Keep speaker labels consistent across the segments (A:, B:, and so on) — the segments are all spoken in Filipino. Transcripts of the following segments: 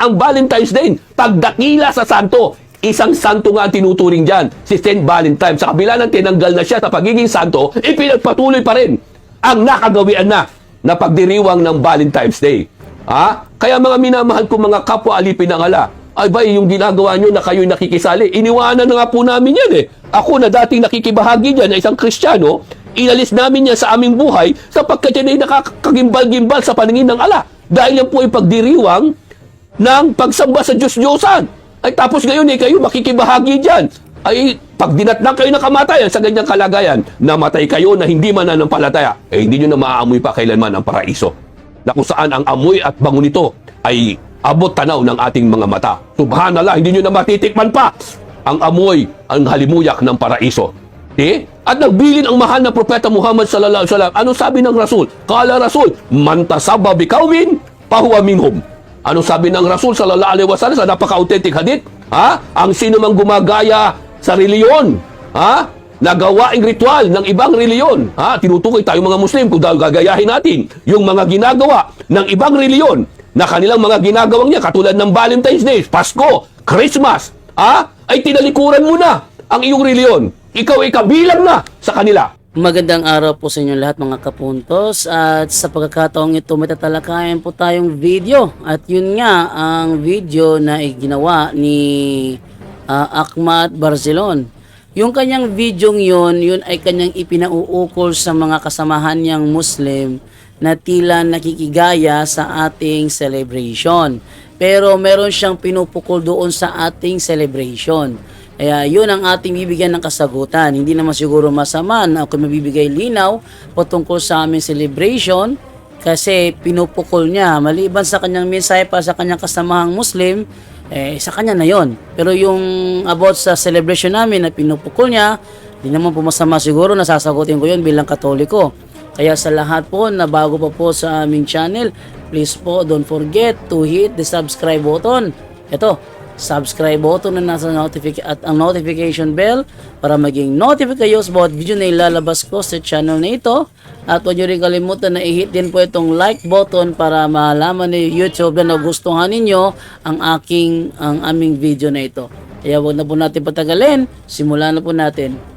A: ang Valentine's Day, pagdakila sa santo. Isang santo nga ang tinuturing dyan, si Saint Valentine. Sa kabila ng tinanggal na siya sa pagiging santo, ipinagpatuloy pa rin ang nakagawian na na pagdiriwang ng Valentine's Day. Ha? Kaya mga minamahal ko mga kapwa alipin ng ala, ay ba yung ginagawa nyo na kayo'y nakikisali? Iniwanan na nga po namin yan eh. Ako na dating nakikibahagi dyan na isang kristyano, inalis namin yan sa aming buhay sapagkat yan ay nakakagimbal-gimbal sa paningin ng ala. Dahil yan po ay pagdiriwang ng pagsamba sa Diyos-Diyosan. Ay tapos ngayon eh, kayo makikibahagi dyan. Ay pag dinatnang kayo ng kamatayan sa ganyang kalagayan, namatay kayo na hindi mananampalataya, eh hindi nyo na maaamoy pa kailanman ang paraiso. Na kung saan ang amoy at bango nito ay abot tanaw ng ating mga mata. Subhanallah, hindi nyo na matitikman pa ang amoy, ang halimuyak ng paraiso. Eh? At nagbilin ang mahal na propeta Muhammad sallallahu alaihi wasallam. Ano sabi ng Rasul? Kala Rasul, man tasabba bikawin, pahuwa minhum. Ano sabi ng Rasul sallallahu alaihi wasallam sa napaka-authentic hadith? Ha? Ang sino mang gumagaya sa reliyon, ha? Nagawaing ritual ng ibang reliyon, ha? Tinutukoy tayo mga Muslim kung gagayahin natin yung mga ginagawa ng ibang reliyon na kanilang mga ginagawang niya katulad ng Valentine's Day, Pasko, Christmas, ha? Ay tinalikuran mo na ang iyong reliyon. Ikaw ay kabilang na sa kanila.
B: Magandang araw po sa inyo lahat mga kapuntos at sa pagkakataong ito may tatalakayan po tayong video at yun nga ang video na ginawa ni ah, Ahmad Barcelon. Yung kanyang video yun, yun ay kanyang ipinauukol sa mga kasamahan niyang Muslim na tila nakikigaya sa ating celebration. Pero meron siyang pinupukol doon sa ating celebration. Kaya yun ang ating bibigyan ng kasagutan. Hindi naman siguro masama na kung mabibigay linaw patungkol sa aming celebration kasi pinupukol niya. Maliban sa kanyang mensahe pa sa kanyang kasamahang Muslim, eh, sa kanya na yon. Pero yung about sa celebration namin na pinupukol niya, hindi naman po masama siguro na sasagutin ko yun bilang katoliko. Kaya sa lahat po na bago pa po sa aming channel, please po don't forget to hit the subscribe button. Ito, subscribe button na nasa notific at ang notification bell para maging notify kayo sa bawat video na ilalabas ko sa channel na ito. At huwag nyo rin kalimutan na i-hit din po itong like button para malaman ni YouTube na nagustuhan ninyo ang aking ang aming video na ito. Kaya huwag na po natin patagalin, simulan na po natin.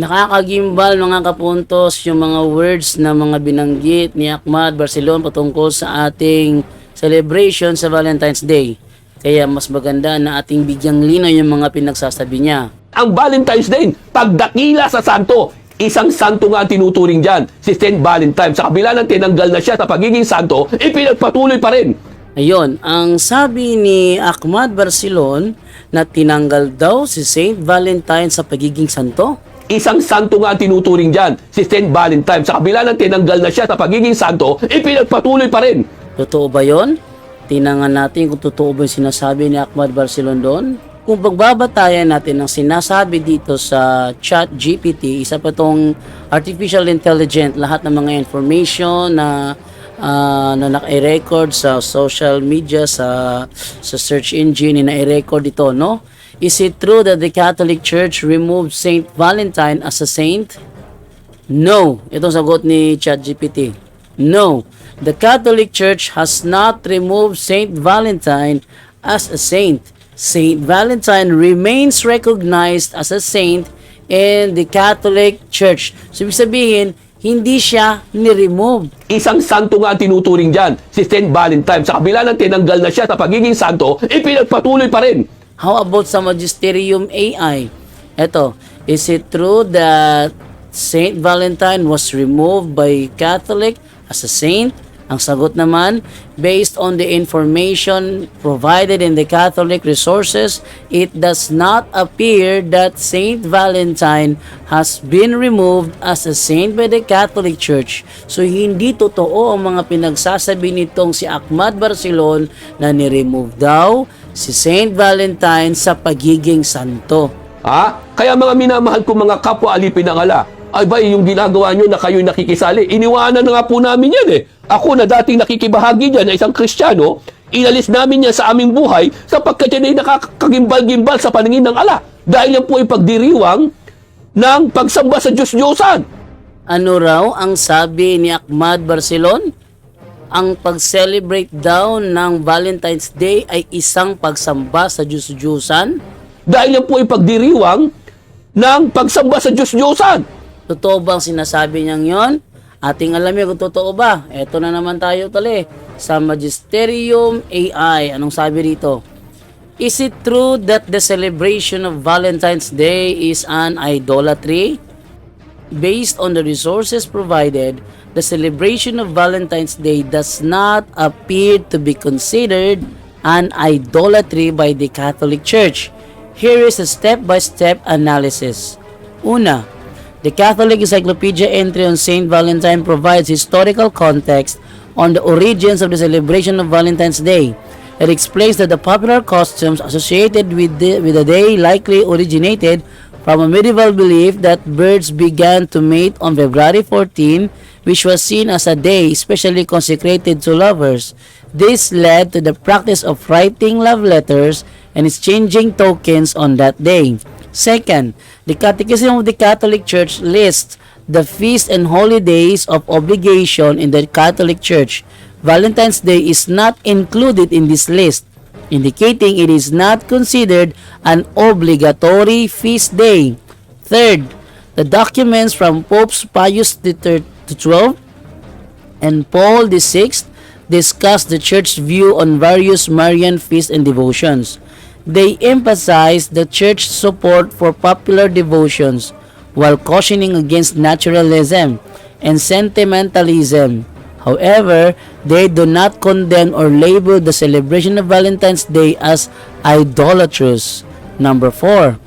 B: Nakakagimbal mga kapuntos yung mga words na mga binanggit ni Ahmad Barcelon patungkol sa ating celebration sa Valentine's Day. Kaya mas maganda na ating bigyang linaw yung mga pinagsasabi niya.
A: ang Valentine's Day, pagdakila sa santo. Isang santo nga tinuturing dyan, si Saint Valentine. Sa kabila ng tinanggal na siya sa pagiging santo, ipinagpatuloy pa rin.
B: Ayun, ang sabi ni Ahmad Barcelon na tinanggal daw si Saint Valentine sa pagiging santo.
A: Isang santo nga tinuturing dyan, si Saint Valentine. Sa kabila ng tinanggal na siya sa pagiging santo, ipinagpatuloy pa rin.
B: Totoo ba yon? Tinangan natin kung totoo ba yung sinasabi ni Ahmad Barcelon doon. Kung pagbabatayan natin ang sinasabi dito sa chat GPT, isa pa tong artificial intelligent, lahat ng mga information na ah, na naka-record sa social media, sa sa search engine, na i-record ito, no? Is it true that the Catholic Church removed Saint Valentine as a saint? No. Itong sagot ni ChatGPT. No. The Catholic Church has not removed Saint Valentine as a saint. Saint Valentine remains recognized as a saint in the Catholic Church. So, ibig sabihin, hindi siya ni-remove.
A: Isang santo nga tinuturing dyan, si Saint Valentine. Sa kabila ng tinanggal na siya sa pagiging santo, ipinagpatuloy pa rin.
B: How about sa Magisterium AI? Ito, is it true that Saint Valentine was removed by Catholic as a saint? Ang sagot naman, based on the information provided in the Catholic resources, it does not appear that Saint Valentine has been removed as a saint by the Catholic Church. So hindi totoo ang mga pinagsasabi nitong si Ahmad Barcelon na ni-remove daw si Saint Valentine sa pagiging santo.
A: Ha? Kaya mga minamahal ko mga kapwa alipin ng ala, ay ba yung ginagawa nyo na kayo'y nakikisali? Iniwanan na nga po namin yan eh. Ako na dating nakikibahagi dyan na isang kristyano, inalis namin yan sa aming buhay sapagkat yan ay nakakagimbal-gimbal sa paningin ng ala. Dahil yan po ay pagdiriwang ng pagsamba sa Diyos-Diyosan.
B: Ano raw ang sabi ni Ahmad Barcelon? Ang pag-celebrate daw ng Valentine's Day ay isang pagsamba sa Diyos-Diyusan?
A: Dahil yan po ay pagdiriwang ng pagsamba sa Diyos-Diyosan.
B: Totoo bang sinasabi niyang yon? Ating alamin kung totoo ba. Eto na naman tayo tali sa Magisterium AI. Anong sabi rito? Is it true that the celebration of Valentine's Day is an idolatry? Based on the resources provided, the celebration of Valentine's Day does not appear to be considered an idolatry by the Catholic Church. Here is a step-by-step analysis. Una, the Catholic Encyclopedia entry on Saint Valentine provides historical context on the origins of the celebration of Valentine's Day. It explains that the popular costumes associated with the, with the day likely originated from a medieval belief that birds began to mate on February 14, which was seen as a day specially consecrated to lovers. This led to the practice of writing love letters and exchanging tokens on that day. Second, the Catechism of the Catholic Church lists the feasts and holidays of obligation in the Catholic Church. Valentine's Day is not included in this list, indicating it is not considered an obligatory feast day. Third, the documents from Popes Pius XII and Paul VI discuss the church's view on various Marian feasts and devotions. They emphasize the church's support for popular devotions while cautioning against naturalism and sentimentalism. However, they do not condemn or label the celebration of Valentine's Day as idolatrous. Number 4.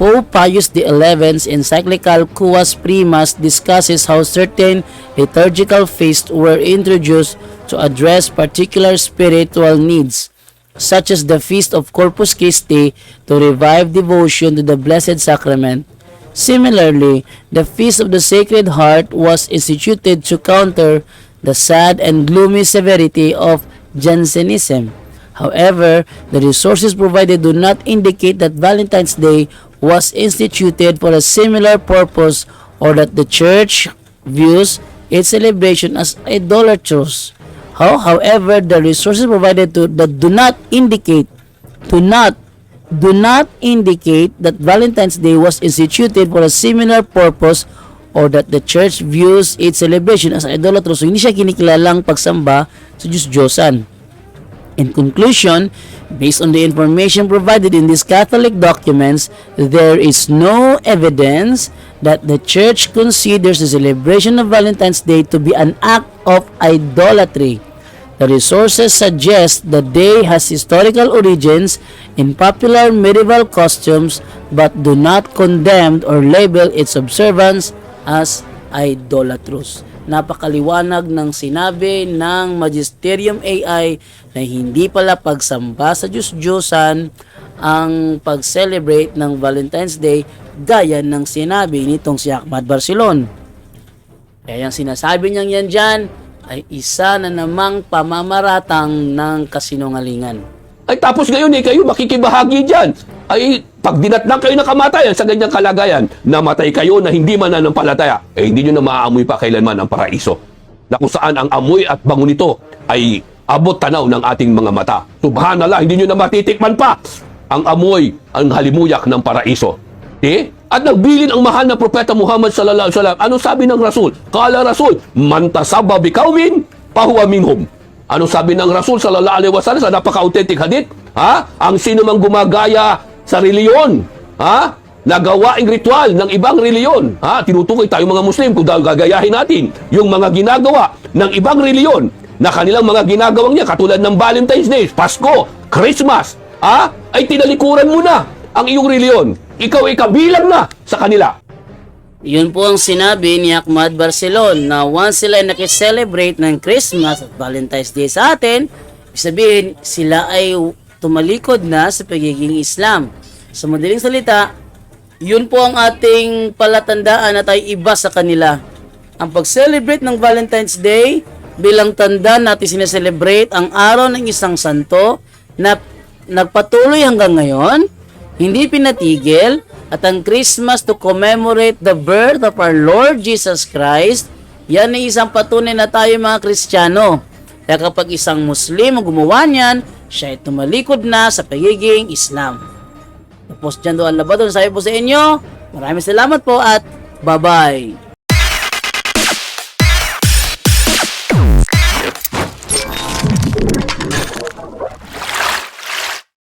B: Pope Pius XI's encyclical Quas Primas discusses how certain liturgical feasts were introduced to address particular spiritual needs, such as the Feast of Corpus Christi to revive devotion to the Blessed Sacrament. Similarly, the Feast of the Sacred Heart was instituted to counter the sad and gloomy severity of Jansenism. However, the resources provided do not indicate that Valentine's Day was instituted for a similar purpose or that the Church views its celebration as idolatrous. How, however, the resources provided to, that do not indicate, do not, do not indicate that Valentine's Day was instituted for a similar purpose or that the church views its celebration as idolatrous. So, hindi siya kinikilalang pagsamba sa Diyos-Diyosan. In conclusion, based on the information provided in these Catholic documents, there is no evidence that the Church considers the celebration of Valentine's Day to be an act of idolatry. The resources suggest the day has historical origins in popular medieval costumes but do not condemn or label its observance as idolatrous. Napakaliwanag ng sinabi ng Magisterium AI na hindi pala pagsamba sa Diyos-Diyosan ang pag-celebrate ng Valentine's Day gaya ng sinabi nitong si Ahmad Barcelon. Kaya yung sinasabi niyang yan dyan ay isa na namang pamamaratang ng kasinungalingan.
A: Ay tapos ngayon eh, kayo makikibahagi dyan. Ay pag dinatnang kayo ng kamatayan sa ganyang kalagayan, namatay kayo na hindi mananampalataya, eh hindi nyo na maaamoy pa kailanman ang paraiso. Na kung saan ang amoy at bango nito ay abot tanaw ng ating mga mata. Subhanallah, hindi nyo na matitikman pa ang amoy, ang halimuyak ng paraiso. Eh? At nagbilin ang mahal na propeta Muhammad sallallahu alaihi wasallam. Ano sabi ng Rasul? Kala Rasul, man tasabba bi kaumin, fahuwa minhum. Ano sabi ng Rasul sallallahu alaihi wasallam sa napaka-authentic hadith? Ha? Ang sino mang gumagaya sa reliyon, ha? Nagawaing ritual ng ibang reliyon, ha? Tinutukoy tayo mga Muslim kung gagayahin natin yung mga ginagawa ng ibang reliyon na kanilang mga ginagawang niya katulad ng Valentine's Day, Pasko, Christmas, ha? Ay tinalikuran mo na ang iyong reliyon. Ikaw ay kabilang na sa kanila.
B: Yun po ang sinabi ni Ahmad Barcelon na once sila ay nakiselebrate ng Christmas at Valentine's Day sa atin, sabihin sila ay tumalikod na sa pagiging Islam. Sa madaling salita, yun po ang ating palatandaan na tayo iba sa kanila. Ang pag-celebrate ng Valentine's Day bilang tanda natin sineselebrate ang araw ng isang santo na nagpatuloy hanggang ngayon, hindi pinatigil, At ang Christmas to commemorate the birth of our Lord Jesus Christ, yan ay isang patunay na tayo mga Kristiyano. Kaya kapag isang Muslim gumawa niyan, siya ay tumalikod na sa pagiging Islam. Tapos dyan doon labadon, sabi po sa inyo, maraming salamat po at bye-bye.